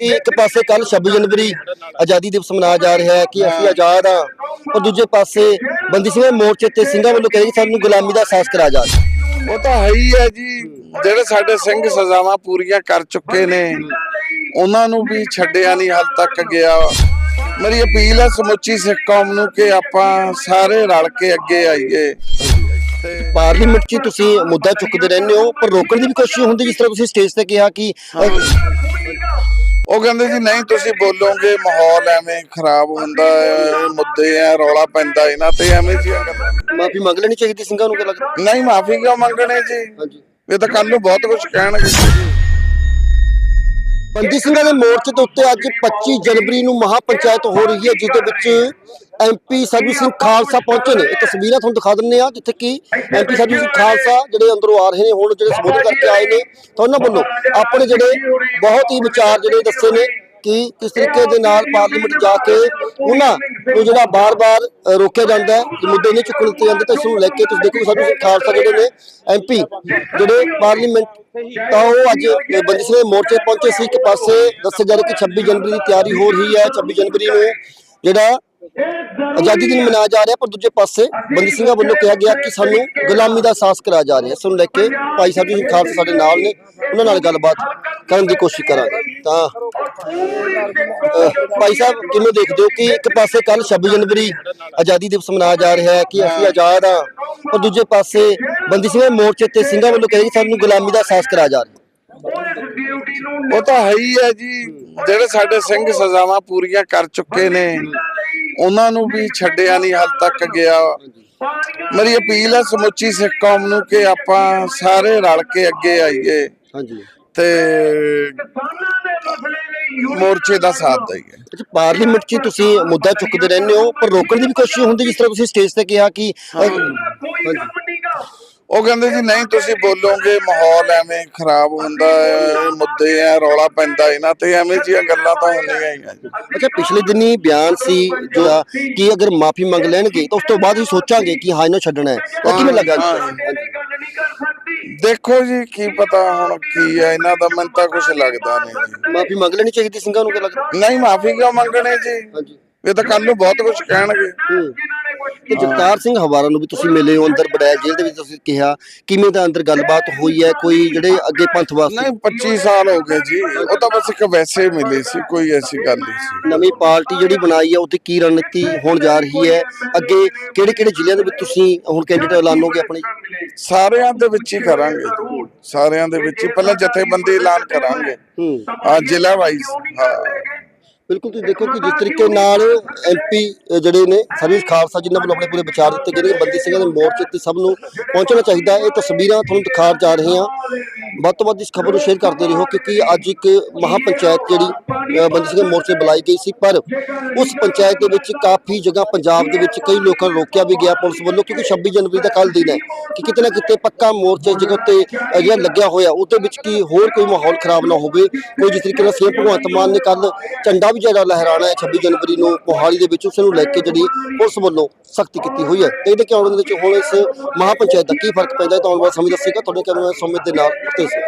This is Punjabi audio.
ਕਿ ਇੱਕ ਪਾਸੇ ਕੱਲ 26 ਜਨਵਰੀ ਆਜ਼ਾਦੀ ਦਿਵਸ ਮਨਾਇਆ ਜਾ ਰਿਹਾ ਹੈ ਕਿ ਅਸੀਂ ਆਜ਼ਾਦ ਹਾਂ ਪਰ ਦੂਜੇ ਪਾਸੇ ਬੰਦੀ ਸਿੰਘਾਂ ਮੋਰਚੇ ਤੇ ਸਿੰਘਾਂ ਵੱਲੋਂ ਕਹੇ ਕਿ ਸਾਨੂੰ ਗੁਲਾਮੀ ਦਾ ਅਹਿਸਾਸ ਕਰਾਇਆ ਜਾ ਰਿਹਾ ਉਹ ਤਾਂ ਹੈ ਹੀ ਹੈ ਜੀ ਜਿਹੜੇ ਸਾਡੇ ਸਿੰਘ ਸਜ਼ਾਵਾਂ ਪੂਰੀਆਂ ਕਰ ਚੁੱਕੇ ਨੇ ਉਹਨਾਂ ਨੂੰ ਵੀ ਛੱਡਿਆ ਨਹੀਂ ਹਾਲ ਤੱਕ ਗਿਆ। ਮੇਰੀ ਅਪੀਲ ਹੈ ਸਮੁੱਚੀ ਸਿੱਖ ਕੌਮ ਨੂੰ ਕਿ ਆਪਾਂ ਸਾਰੇ ਰਲ ਕੇ ਅੱਗੇ ਆਈਏ। ਪਾਰਲੀਮੈਂਟ 'ਚ ਤੁਸੀਂ ਮੁੱਦਾ ਚੁੱਕਦੇ ਰਹਿੰਦੇ ਹੋ ਪਰ ਰੋਕਣ ਦੀ ਵੀ ਕੋਸ਼ਿਸ਼ ਹੁੰਦੀ ਜਿਸ ਤਰ੍ਹਾਂ ਤੁਸੀਂ ਸਟੇਜ ਤੇ ਕਿਹਾ ਕਿ ਉਹ ਕਹਿੰਦੇ ਜੀ ਨਹੀਂ ਤੁਸੀਂ ਬੋਲੋਗੇ ਮਾਹੌਲ ਐਵੇਂ ਖਰਾਬ ਹੁੰਦਾ ਹੈ ਮੁੱਦੇ ਆ ਰੌਲਾ ਪੈਂਦਾ ਇਹਨਾਂ ਤੇ ਐਵੇਂ ਜੀ ਮਾਫੀ ਮੰਗ ਲੈਣੀ ਚਾਹੀਦੀ ਸਿੰਘਾਂ ਨੂੰ ਕਿ ਲੱਗਦਾ? ਨਹੀਂ ਮਾਫੀ ਕਿਉਂ ਮੰਗਣੇ ਜੀ? ਇਹ ਤਾਂ ਕੱਲ ਨੂੰ ਬਹੁਤ ਕੁਝ ਕਹਿਣਗੇ। ਬੰਦੀ ਸਿੰਘਾਂ ਦੇ ਮੋਰਚੇ ਦੇ ਉੱਤੇ ਅੱਜ 25 ਜਨਵਰੀ ਨੂੰ ਮਹਾ ਪੰਚਾਇਤ ਹੋ ਰਹੀ ਹੈ ਜਿਸ ਦੇ ਵਿੱਚ ਐਮਪੀ ਸਰਬਜੀਤ ਸਿੰਘ ਖਾਲਸਾ ਪਹੁੰਚੇ ਨੇ। ਇਹ ਤਸਵੀਰਾਂ ਤੁਹਾਨੂੰ ਦਿਖਾ ਦਿੰਨੇ ਆ ਜਿੱਥੇ ਕਿ ਐਮਪੀ ਸਰਬਜੀਤ ਸਿੰਘ ਖਾਲਸਾ ਜਿਹੜੇ ਅੰਦਰੋਂ ਆ ਰਹੇ ਨੇ, ਹੁਣ ਜਿਹੜੇ ਸੰਬੋਧਨ ਕਰਕੇ ਆਏ ਨੇ। ਤਾਂ ਉਹਨਾਂ ਵੱਲੋਂ ਆਪਣੇ ਜਿਹੜੇ ਬਹੁਤ ਹੀ ਵਿਚਾਰ ਜਿਹੜੇ ਦੱਸੇ ਨੇ ਕਿ ਕਿਸ ਤਰੀਕੇ ਦੇ ਨਾਲ ਪਾਰਲੀਮੈਂਟ ਜਾ ਕੇ ਉਹਨਾਂ ਨੂੰ ਜਿਹੜਾ ਬਾਰ-ਬਾਰ ਰੋਕਿਆ ਜਾਂਦਾ ਹੈ ਕਿ ਮੁੱਦੇ ਨਹੀਂ ਚੁੱਕਣ ਦਿੱਤੇ ਜਾਂਦੇ ਤਾਂ ਇਸ ਨੂੰ ਲੈ ਕੇ ਤੁਸੀਂ ਦੇਖੋ ਸਿੰਘ ਖਾਲਸਾ ਜਿਹੜੇ ਨੇ ਐਮਪੀ ਜਿਹੜੇ ਪਾਰਲੀਮੈਂਟ ਤਾਂ ਉਹ ਅੱਜ ਅ, ਬੰਦੀ ਸਿੰਘ ਦੇ ਮੋਰਚੇ ਪਹੁੰਚੇ ਸੀ। ਇੱਕ ਪਾਸੇ ਦੱਸਿਆ ਜਾ ਰਿਹਾ ਕਿ 26 ਜਨਵਰੀ ਦੀ ਤਿਆਰੀ ਹੋ ਰਹੀ ਹੈ 26 ਜਨਵਰੀ ਨੂੰ ਜਿਹੜਾ ਆਜ਼ਾਦੀ ਦਿਨ ਮਨਾਇਆ ਜਾ ਰਿਹਾ, ਪਰ ਦੂਜੇ ਪਾਸੇ ਬੰਦੀ ਸਿੰਘਾਂ ਵੱਲੋਂ ਕਿਹਾ ਗਿਆ ਕਿ ਸਾਨੂੰ ਗੁਲਾਮੀ ਦਾ ਅਹਿਸਾਸ ਕਰਾਇਆ ਜਾ ਰਿਹਾ। ਇਸ ਨੂੰ ਲੈ ਕੇ ਭਾਈ ਸਾਹਿਬ ਜੀ ਖਾਲਸਾ ਸਾਡੇ ਨਾਲ ਨੇ, ਉਹਨਾਂ ਨਾਲ ਗੱਲਬਾਤ ਕਰਨ ਦੀ ਕੋਸ਼ਿਸ਼ ਕਰਾਂਗੇ। ਤਾਂ ਭਾਈ ਸਾਹਿਬ, ਕਿਵੇਂ ਦੇਖਦੇ ਹੋ ਕਿ ਇੱਕ ਪਾਸੇ ਕੱਲ 26 ਜਨਵਰੀ ਆਜ਼ਾਦੀ ਦਿਵਸ ਮਨਾਇਆ ਜਾ ਰਿਹਾ ਹੈ, ਕਿ ਅਸੀਂ ਆਜ਼ਾਦ ਹਾਂ, ਪਰ ਦੂਜੇ ਪਾਸੇ ਬੰਦੀ ਸਿੰਘਾਂ ਮੋਰਚੇ ਤੇ ਸਿੰਘਾਂ ਵੱਲੋਂ ਕਿਹਾ ਕਿ ਸਾਨੂੰ ਗੁਲਾਮੀ ਦਾ ਅਹਿਸਾਸ ਕਰਾਇਆ ਜਾ ਰਿਹਾ ਉਹ ਤਾਂ ਹੈ ਹੀ ਹੈ ਜੀ, ਜਿਹੜੇ ਸਾਡੇ ਸਿੰਘ ਸਜ਼ਾਵਾਂ ਪੂਰੀਆਂ ਕਰ ਚੁੱਕੇ ਨੇ ਉਹਨਾਂ ਨੂੰ ਵੀ ਛੱਡਿਆ ਨਹੀਂ ਹਾਲ ਤੱਕ ਗਿਆ। ਮੇਰੀ ਅਪੀਲ ਹੈ ਸਮੁੱਚੀ ਸਿੱਖ ਕੌਮ ਨੂੰ ਕਿ ਆਪਾਂ ਸਾਰੇ ਰਲ ਕੇ ਅੱਗੇ ਆਈਏ ਹਾਂਜੀ। ਤੇ ਮੋਰਚੇ ਦਾ ਸਾਥ ਦਈਏ। ਅੱਛਾ ਪਾਰਲੀਮੈਂਟ 'ਚ ਤੁਸੀਂ ਮੁੱਦਾ ਚੁੱਕਦੇ ਰਹਿੰਦੇ ਹੋ ਪਰ ਰੋਕਣ ਦੀ ਵੀ ਕੋਸ਼ਿਸ਼ ਹੁੰਦੀ ਜਿਸ ਤਰ੍ਹਾਂ ਤੁਸੀਂ ਸਟੇਜ ਤੇ ਕਿਹਾ ਕਿ। ਉਹ ਕਹਿੰਦੇ ਜੀ ਨਹੀਂ ਤੁਸੀਂ ਬੋਲੋਗੇ ਮਾਹੌਲ ਐਵੇਂ ਖਰਾਬ ਹੁੰਦਾ ਹੈ ਮੁੱਦੇ ਆ ਰੌਲਾ ਪੈਂਦਾ ਇਹਨਾਂ ਤੇ ਐਵੇਂ ਜੀਆਂ ਗੱਲਾਂ ਤਾਂ ਹੁੰਦੀਆਂ ਹੀ ਆ ਜੀ। ਅੱਛਾ ਪਿਛਲੇ ਦਿਨੀ ਬਿਆਨ ਸੀ ਜੋ ਆ ਕਿ ਅਗਰ ਮਾਫੀ ਮੰਗ ਲੈਣਗੇ ਤਾਂ ਉਸ ਤੋਂ ਬਾਅਦ ਹੀ ਸੋਚਾਂਗੇ ਕਿ ਹਾਂ ਇਹਨੂੰ ਛੱਡਣਾ ਹੈ। ਤਾਂ ਕਿਵੇਂ ਲੱਗਾ ਜੀ? ਦੇਖੋ ਜੀ ਕੀ ਪਤਾ ਹੁਣ ਕੀ ਹੈ ਇਹਨਾਂ ਦਾ ਮੈਨੂੰ ਤਾਂ ਕੁਝ ਲੱਗਦਾ ਨਹੀਂ ਜੀ। ਮਾਫੀ ਮੰਗ ਲੈਣੀ ਚਾਹੀਦੀ ਸਿੰਘਾਂ ਨੂੰ ਕਿ ਲੱਗਦਾ ਨਹੀਂ ਮਾਫੀ ਕਿਉਂ ਮੰਗਣੇ ਜੀ? ਹਾਂਜੀ। ਇਹ ਤਾਂ ਕੱਲ ਨੂੰ ਬਹੁਤ ਕੁਝ ਕਹਿਣਗੇ। ਹੂੰ। ਤੇ ਜਗਤਾਰ ਸਿੰਘ ਹਵਾਰਾ ਨੂੰ ਵੀ ਤੁਸੀਂ ਮਿਲੇ ਹੋ ਅੰਦਰ ਬੜਾਇਆ ਜੇਲ੍ਹ ਦੇ ਵਿੱਚ ਤੁਸੀਂ ਕਿਹਾ ਕਿਵੇਂ ਦਾ ਅੰਦਰ ਗੱਲਬਾਤ ਹੋਈ ਹੈ? ਕੋਈ ਜਿਹੜੇ ਅੱਗੇ ਪੰਥ ਵਾਸਤੇ? ਨਹੀਂ 25 ਸਾਲ ਹੋ ਗਏ ਜੀ। ਉਹ ਤਾਂ ਬਸ ਇੱਕ ਵੈਸੇ ਮਿਲੇ ਸੀ ਕੋਈ ਐਸੀ ਗੱਲ ਨਹੀਂ ਸੀ। ਨਵੀਂ ਪਾਰਟੀ ਜਿਹੜੀ ਬਣਾਈ ਹੈ ਉਹਦੀ ਕੀ ਰਣਨੀਤੀ ਹੋਣ ਜਾ ਰਹੀ ਹੈ? ਅੱਗੇ ਕਿਹੜੇ ਕਿਹੜੇ ਜ਼ਿਲ੍ਹਿਆਂ ਦੇ ਵਿੱਚ ਤੁਸੀਂ ਹੁਣ ਕੈਂਡੀਡੇਟ ਐਲਾਨੋਗੇ ਆਪਣੀ? ਸਾਰਿਆਂ ਦੇ ਵਿੱਚ ਹੀ ਕਰਾਂਗੇ। ਜੀ। ਸਾਰਿਆਂ ਦੇ ਵਿੱਚ ਹੀ ਪਹਿਲਾਂ ਜਥੇਬੰਦੀ ਐਲਾਨ ਕਰਾਂਗੇ। ਹੂੰ। ਜ਼ਿਲ੍ਹਾ ਵਾਈਜ਼ ਹਾਂ। ਬਿਲਕੁਲ ਤੁਸੀਂ ਦੇਖੋ ਕਿ ਜਿਸ ਤਰੀਕੇ ਨਾਲ ਐਮਪੀ ਜਿਹੜੇ ਨੇ ਸਰਵਿਸ ਖਾਲਸਾ ਜਿਨ੍ਹਾਂ ਵੱਲੋਂ ਆਪਣੇ ਪੂਰੇ ਵਿਚਾਰ ਦਿੱਤੇ ਗਏ ਨੇ ਬੰਦੀ ਸਿੰਘਾਂ ਦੇ ਮੋਰਚੇ ਤੇ ਸਭ ਨੂੰ ਪਹੁੰਚਣਾ ਚਾਹੀਦਾ। ਇਹ ਤਸਵੀਰਾਂ ਤੁਹਾਨੂੰ ਦਿਖਾ ਜਾ ਰਹੇ ਹਾਂ ਵੱਧ ਤੋਂ ਵੱਧ ਇਸ ਖਬਰ ਨੂੰ ਸ਼ੇਅਰ ਕਰਦੇ ਰਹੋ ਕਿਉਂਕਿ ਅੱਜ ਇੱਕ ਮਹਾ ਪੰਚਾਇਤ ਜਿਹੜੀ ਬੰਦੀ ਸਿੰਘ ਮੋਰਚੇ ਬੁਲਾਈ ਗਈ ਸੀ ਪਰ ਉਸ ਪੰਚਾਇਤ ਦੇ ਵਿੱਚ ਕਾਫੀ ਜਗ੍ਹਾ ਪੰਜਾਬ ਦੇ ਵਿੱਚ ਕਈ ਲੋਕਾਂ ਨੂੰ ਰੋਕਿਆ ਵੀ ਗਿਆ ਪੁਲਿਸ ਵੱਲੋਂ ਕਿਉਂਕਿ 26 ਜਨਵਰੀ ਦਾ ਕੱਲ ਦਿਨ ਹੈ ਕਿ ਕਿਤੇ ਨਾ ਕਿਤੇ ਪੱਕਾ ਮੋਰਚਾ ਜਗ੍ਹਾ ਤੇ ਅ, ਜਿਹੜਾ ਲੱਗਿਆ ਹੋਇਆ ਉਹਦੇ ਵਿੱਚ ਕੀ ਹੋਰ ਕੋਈ ਮਾਹੌਲ ਖਰਾਬ ਨਾ ਹੋਵੇ ਕੋਈ ਜਿਸ ਤਰੀਕੇ ਨਾਲ ਸੀਐਮ ਭਗਵੰਤ ਮਾਨ ਨੇ ਕੱਲ ਝੰਡਾ ਵੀ ਜਿਹੜਾ ਲਹਿਰਾਣਾ ਹੈ 26 ਜਨਵਰੀ ਨੂੰ ਮੋਹਾਲੀ ਦੇ ਵਿੱਚ ਉਸ ਨੂੰ ਲੈ ਕੇ ਜਿਹੜੀ ਪੁਲਿਸ ਵੱਲੋਂ ਸਖਤੀ ਕੀਤੀ ਹੋਈ ਹੈ। ਤੇ ਇਹਦੇ ਆਉਣ ਦੇ ਵਿੱਚ ਹੁਣ ਇਸ ਮਹਾ ਪੰਚਾਇਤ ਦਾ ਕੀ ਫ਼ਰਕ ਪੈਂਦਾ ਤਾਂ ਆਉਣ ਵਾਲਾ ਸਮੇਂ ਦੱਸੇਗਾ ਤੁਹਾਡੇ ਕੈਮਰਾ ਸਮੇਂ ਦੇ ਨਾਲ Yeah.